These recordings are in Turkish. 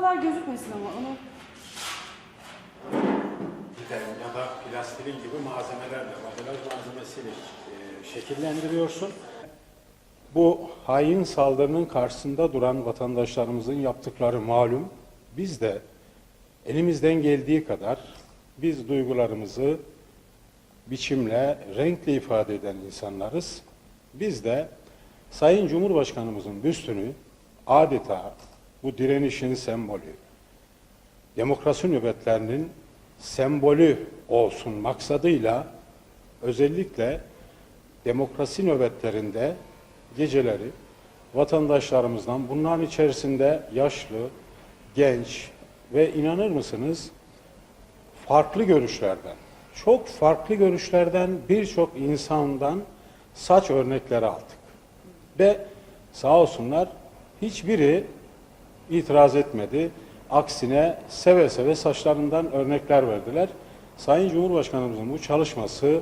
Kovalar gözükmesin ama onu ya da plastilin gibi malzemelerle, ambalaj malzemesiyle e, şekillendiriyorsun. Bu hain saldırının karşısında duran vatandaşlarımızın yaptıkları malum. Biz de elimizden geldiği kadar biz duygularımızı biçimle, renkle ifade eden insanlarız. Biz de Sayın Cumhurbaşkanımızın büstünü adeta bu direnişin sembolü, demokrasi nöbetlerinin sembolü olsun maksadıyla özellikle demokrasi nöbetlerinde geceleri vatandaşlarımızdan bunların içerisinde yaşlı, genç ve inanır mısınız farklı görüşlerden, çok farklı görüşlerden birçok insandan saç örnekleri aldık. Ve sağ olsunlar hiçbiri itiraz etmedi. Aksine seve seve saçlarından örnekler verdiler. Sayın Cumhurbaşkanımızın bu çalışması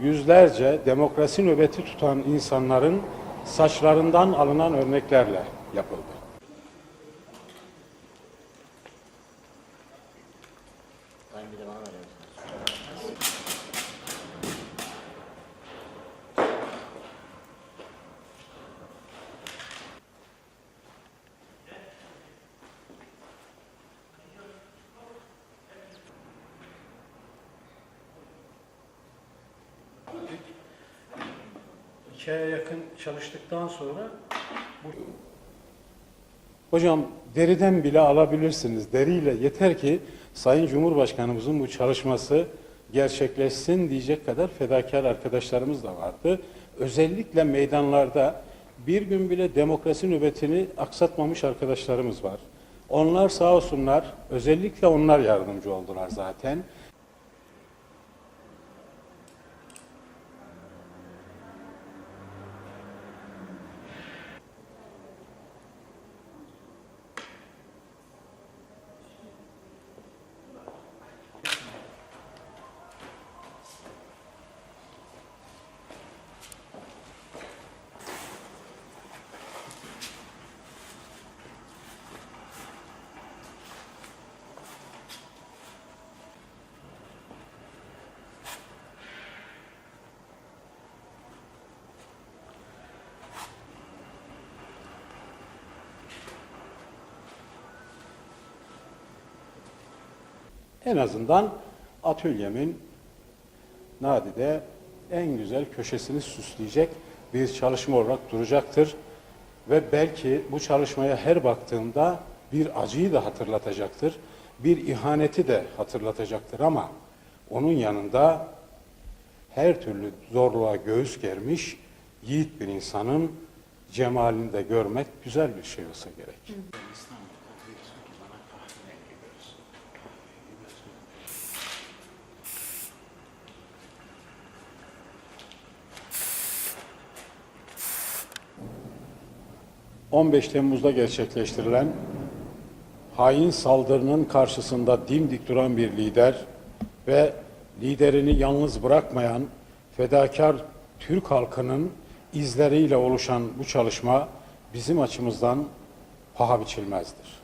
yüzlerce demokrasi nöbeti tutan insanların saçlarından alınan örneklerle yapıldı. İki aya yakın çalıştıktan sonra bu... Hocam deriden bile alabilirsiniz. Deriyle yeter ki Sayın Cumhurbaşkanımızın bu çalışması gerçekleşsin diyecek kadar fedakar arkadaşlarımız da vardı. Özellikle meydanlarda bir gün bile demokrasi nöbetini aksatmamış arkadaşlarımız var. Onlar sağ olsunlar, özellikle onlar yardımcı oldular zaten. En azından atölyemin nadide en güzel köşesini süsleyecek bir çalışma olarak duracaktır. Ve belki bu çalışmaya her baktığımda bir acıyı da hatırlatacaktır. Bir ihaneti de hatırlatacaktır ama onun yanında her türlü zorluğa göğüs germiş yiğit bir insanın cemalini de görmek güzel bir şey olsa gerek. 15 Temmuz'da gerçekleştirilen hain saldırının karşısında dimdik duran bir lider ve liderini yalnız bırakmayan fedakar Türk halkının izleriyle oluşan bu çalışma bizim açımızdan paha biçilmezdir.